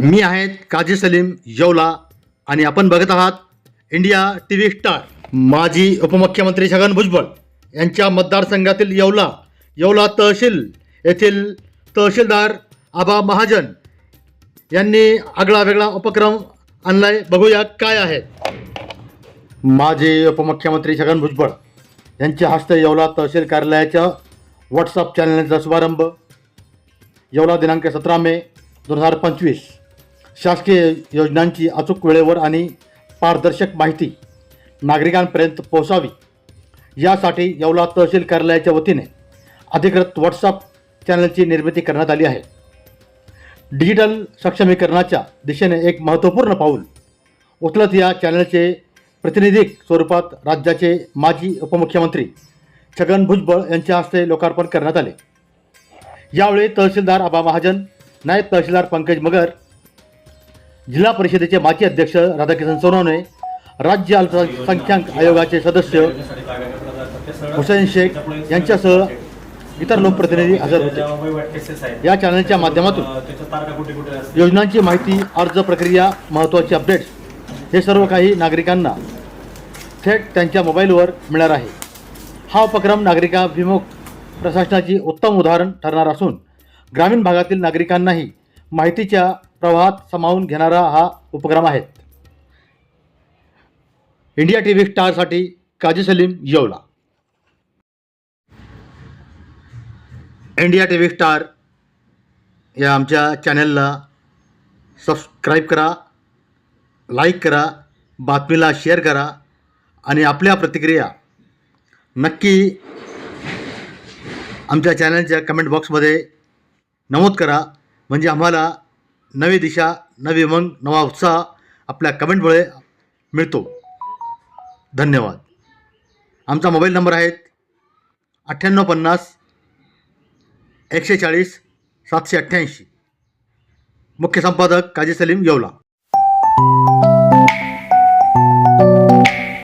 मी आहेत काजी सलीम येवला आणि आपण बघत आहात इंडिया टी व्ही स्टार. माजी उपमुख्यमंत्री छगन भुजबळ यांच्या मतदारसंघातील येवला. येवला तहसील येथील तहसीलदार आबा महाजन यांनी आगळा वेगळा उपक्रम आणलाय. बघूया काय आहे. माजी उपमुख्यमंत्री छगन भुजबळ यांच्या हस्ते येवला तहसील कार्यालयाच्या व्हॉट्सअप चॅनलचा शुभारंभ. येवला दिनांक सतरा मे दोन हजार पंचवीस. शासकीय योजनांची अचूक वेळेवर आणि पारदर्शक माहिती नागरिकांपर्यंत पोहोचावी. यासाठी येवला तहसील कार्यालयाच्या वतीने अधिकृत व्हॉट्सअप चॅनलची निर्मिती करण्यात आली आहे. डिजिटल सक्षमीकरणाच्या दिशेने एक महत्त्वपूर्ण पाऊल उचलत या चॅनलचे प्रतिनिधिक स्वरूपात राज्याचे माजी उपमुख्यमंत्री छगन भुजबळ यांच्या हस्ते लोकार्पण करण्यात आले. यावेळी तहसीलदार आबा महाजन नायब तहसीलदार पंकज मगर जिल्हा परिषदेचे माजी अध्यक्ष राधाकिशन सोनवणे राज्य अल्पसंख्याक आयोगाचे सदस्य हुसेन शेख यांच्यासह इतर लोकप्रतिनिधी हजर होते. या चॅनलच्या माध्यमातून योजनांची माहिती अर्ज प्रक्रिया महत्त्वाचे अपडेट्स हे सर्व काही नागरिकांना थेट त्यांच्या मोबाईलवर मिळणार आहे. हा उपक्रम नागरिकाभिमुख प्रशासनाची उत्तम उदाहरण ठरणार असून ग्रामीण भागातील नागरिकांनाही माहितीच्या प्रवाहात सामावून घेणारा हा उपक्रम आहे. India T V स्टारसाठी Kazi Salim Yeola. India T V Star या आमच्या चॅनलला सबस्क्राईब करा लाईक करा बातमीला शेअर करा आणि आपल्या प्रतिक्रिया नक्की आमच्या चॅनलच्या कमेंट बॉक्समध्ये नमूद करा. म्हणजे आम्हाला नवी दिशा नवी उमंग नवा उत्साह आपल्या कमेंटमुळे मिळतो. धन्यवाद. आमचा मोबाईल नंबर आहे अठ्ठ्याण्णव पन्नास एकशे चाळीस सातशे अठ्ठ्याऐंशी. मुख्य संपादक काजी सलीम येवला.